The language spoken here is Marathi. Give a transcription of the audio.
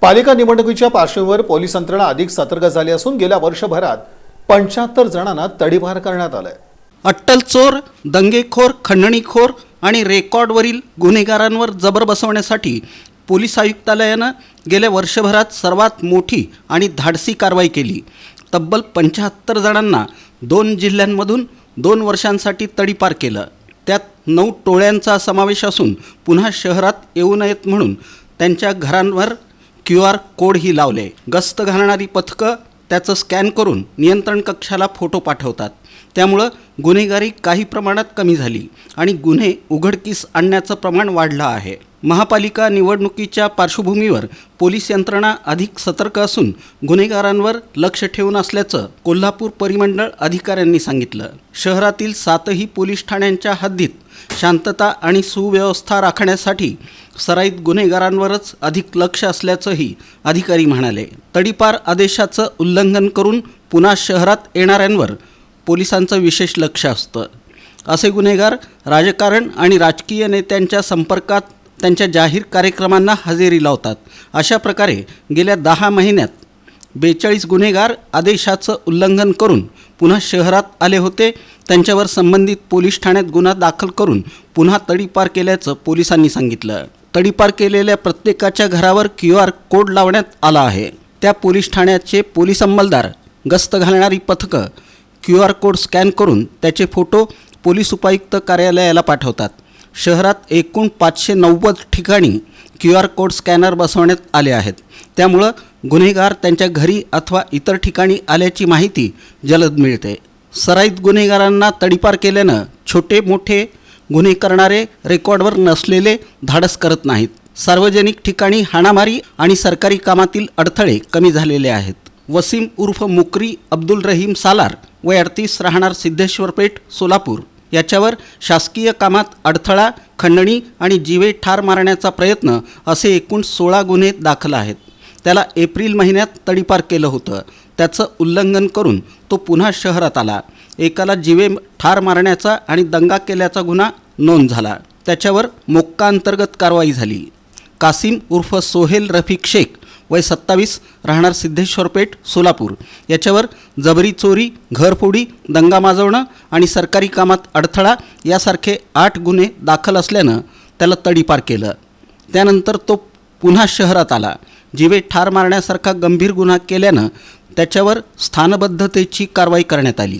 पालिका निवडणुकीच्या पार्श्वभूमीवर पोलीस यंत्रणा अधिक सतर्क झाली असून गेल्या वर्षभरात पंच्याहत्तर जणांना तडीपार करण्यात आलंय. अट्टल चोर दंगेखोर खंडणीखोर आणि रेकॉर्डवरील गुन्हेगारांवर जबर बसवण्यासाठी पोलीस आयुक्तालयानं गेल्या वर्षभरात सर्वात मोठी आणि धाडसी कारवाई केली. तब्बल पंच्याहत्तर जणांना दोन जिल्ह्यांमधून दोन वर्षांसाठी तडीपार केलं. त्यात नऊ टोळ्यांचा समावेश असून पुन्हा शहरात येऊ नयेत म्हणून त्यांच्या घरांवर क्यू आर कोडही लावले. गस्त घालणारी पथकं त्याचं स्कॅन करून नियंत्रण कक्षाला फोटो पाठवतात. त्यामुळं गुन्हेगारी काही प्रमाणात कमी झाली आणि गुन्हे उघडकीस आणण्याचं प्रमाण वाढलं आहे. महापालिका निवडणुकीच्या पार्श्वभूमीवर पोलीस यंत्रणा अधिक सतर्क असून गुन्हेगारांवर लक्ष ठेवून असल्याचं कोल्हापूर परिमंडळ अधिकाऱ्यांनी सांगितलं. शहरातील सातही पोलीस ठाण्यांच्या हद्दीत शांतता आणि सुव्यवस्था राखण्यासाठी सराईत गुन्हेगारांवरच अधिक लक्ष असल्याचंही अधिकारी म्हणाले. तडीपार आदेशाचं उल्लंघन करून पुन्हा शहरात येणाऱ्यांवर पोलिसांचं विशेष लक्ष असतं. असे गुन्हेगार राजकारण आणि राजकीय नेत्यांच्या संपर्कात त्यांच्या जाहीर कार्यक्रमांना हजेरी लावतात. अशा प्रकारे गेल्या दहा महिन्यात बेचाळीस गुन्हेगार आदेशाचं उल्लंघन करून पुन्हा शहरात आले होते. त्यांच्यावर संबंधित पोलीस ठाण्यात गुन्हा दाखल करून पुन्हा तडीपार केल्याचं पोलिसांनी सांगितलं. तडीपार केलेल्या प्रत्येकाच्या घरावर क्यू आर कोड लावण्यात आला आहे. त्या पोलीस ठाण्याचे पोलीस अंमलदार गस्त घालणारी पथकं क्यू आर कोड स्कॅन करून त्याचे फोटो पोलीस उपायुक्त कार्यालयाला पाठवतात. शहरात एकूण पाचशे नव्वद ठिकाणी क्यू आर कोड स्कॅनर बसवण्यात आले आहेत. त्यामुळं गुन्हेगार त्यांच्या घरी अथवा इतर ठिकाणी आल्याची माहिती जलद मिळते. सराईत गुन्हेगारांना तडीपार केल्यानं छोटे मोठे गुन्हे करणारे रेकॉर्डवर नसलेले धाडस करत नाहीत. सार्वजनिक ठिकाणी हाणामारी आणि सरकारी कामातील अडथळे कमी झालेले आहेत. वसीम उर्फ मुकरी अब्दुल रहीम सालार वय अडतीस राहणार सिद्धेश्वर पेठ सोलापूर. याच्यावर शासकीय कामात अडथळा खंडणी आणि जीवे ठार मारण्याचा प्रयत्न असे एकूण सोळा गुन्हे दाखल आहेत. त्याला एप्रिल महिन्यात तडीपार केलं होतं. त्याचं उल्लंघन करून तो पुन्हा शहरात आला. एकाला जीवे ठार मारण्याचा आणि दंगा केल्याचा गुन्हा नोंद झाला. त्याच्यावर मोक्का अंतर्गत कारवाई झाली. कासिम उर्फ सोहेल रफिक शेख वय सत्तावीस राहणार सिद्धेश्वर पेठ सोलापूर. याच्यावर जबरी चोरी घरफोडी दंगा माजवणं आणि सरकारी कामात अडथळा यासारखे आठ गुन्हे दाखल असल्यानं त्याला तडीपार केलं. त्यानंतर तो पुन्हा शहरात आला. जीवे ठार मारण्यासारखा गंभीर गुन्हा केल्यानं त्याच्यावर स्थानबद्धतेची कारवाई करण्यात आली.